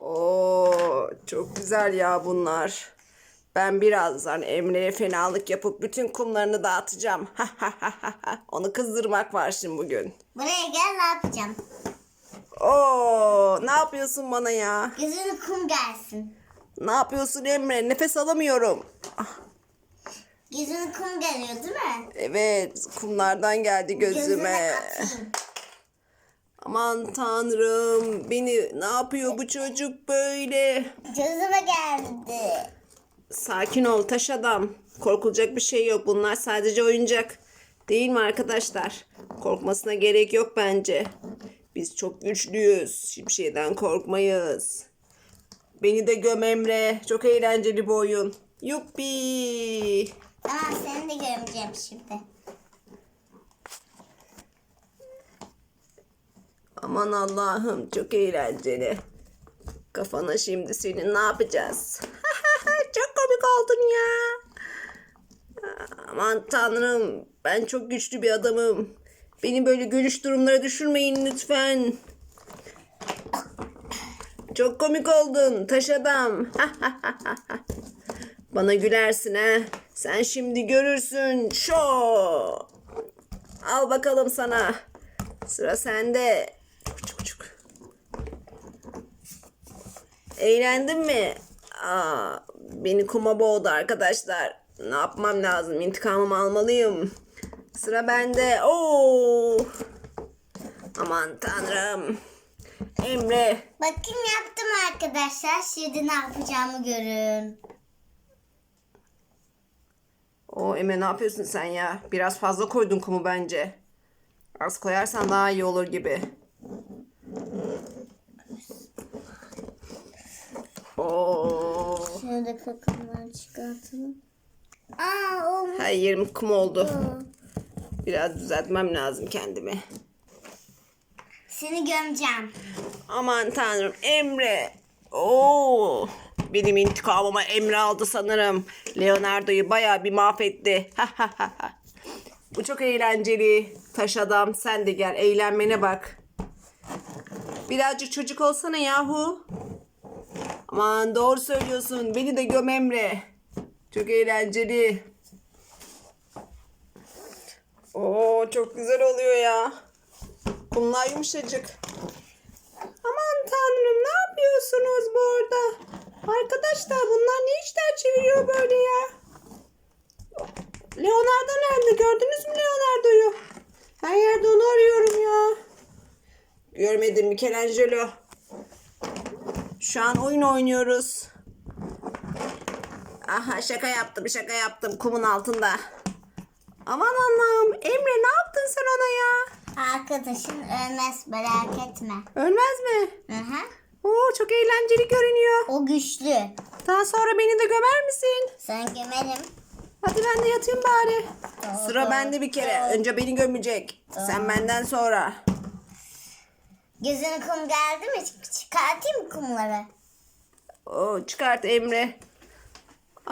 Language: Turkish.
Oo, çok güzel ya bunlar. Ben birazdan Emre'ye fenalık yapıp bütün kumlarını dağıtacağım. Onu kızdırmak var şimdi bugün. Buraya gel ne yapacağım? Oo, ne yapıyorsun bana ya? Gözüne kum gelsin. Ne yapıyorsun Emre? Nefes alamıyorum. Gözüne kum geliyor değil mi? Evet, kumlardan geldi gözüme. Gözüne atayım. Aman tanrım, beni ne yapıyor bu çocuk böyle? Gözüme geldi. Sakin ol taş adam. Korkulacak bir şey yok. Bunlar sadece oyuncak. Değil mi arkadaşlar? Korkmasına gerek yok bence. Biz çok güçlüyüz. Hiçbir şeyden korkmayız. Beni de göm Emre. Çok eğlenceli bu oyun. Yuppi. Tamam seni de görmeyeceğim şimdi. Aman Allah'ım çok eğlenceli. Kafana şimdi senin ne yapacağız? çok komik oldun ya. Aman tanrım ben çok güçlü bir adamım. Beni böyle gülüş durumlara düşürmeyin lütfen. Çok komik oldun taş adam. Bana gülersin ha. Sen şimdi görürsün. Şo. Al bakalım sana. Sıra sende. Eğlendin mi? Aa, beni kuma boğdu arkadaşlar. Ne yapmam lazım? İntikamımı almalıyım. Sıra bende. Oo. Aman tanrım. Emre. Bakın yaptım arkadaşlar. Şimdi ne yapacağımı görün. O Emre ne yapıyorsun sen ya? Biraz fazla koydun kumu bence. Az koyarsan daha iyi olur gibi. Oo. Şöyle kakamları çıkartalım. Aa olmuş. Her yerim kum oldu. Biraz düzeltmem lazım kendimi. Seni gömeceğim. Aman tanrım Emre. Oo. Benim intikamıma Emre aldı sanırım. Leonardo'yu bayağı bir mahvetti. Bu çok eğlenceli. Taş adam sen de gel eğlenmene bak. Birazcık çocuk olsana yahu. Aman doğru söylüyorsun. Beni de göm Emre. Çok eğlenceli. Oo çok güzel oluyor ya. Kumlar yumuşacık. Aman tanrım ne yapıyorsunuz burada? Arkadaşlar bunlar ne işler çeviriyor böyle ya? Leonardo nerede? Gördünüz mü Leonardo'yu? Her yerde onu arıyorum ya. Görmedim Michelangelo. Şu an oyun oynuyoruz. Aha şaka yaptım şaka yaptım kumun altında. Aman Allah'ım Emre ne yaptın sen ona ya? Arkadaşın ölmez merak etme. Ölmez mi? Hı hı. Oo çok eğlenceli görünüyor. O güçlü. Daha sonra beni de gömer misin? Sen gömerim. Hadi ben de yatayım bari. Sıra bende bir kere. Önce beni gömecek. Sen benden sonra. Gözüne kum geldi mi? Çık- Çıkartayım mı kumları? Oo, çıkart Emre.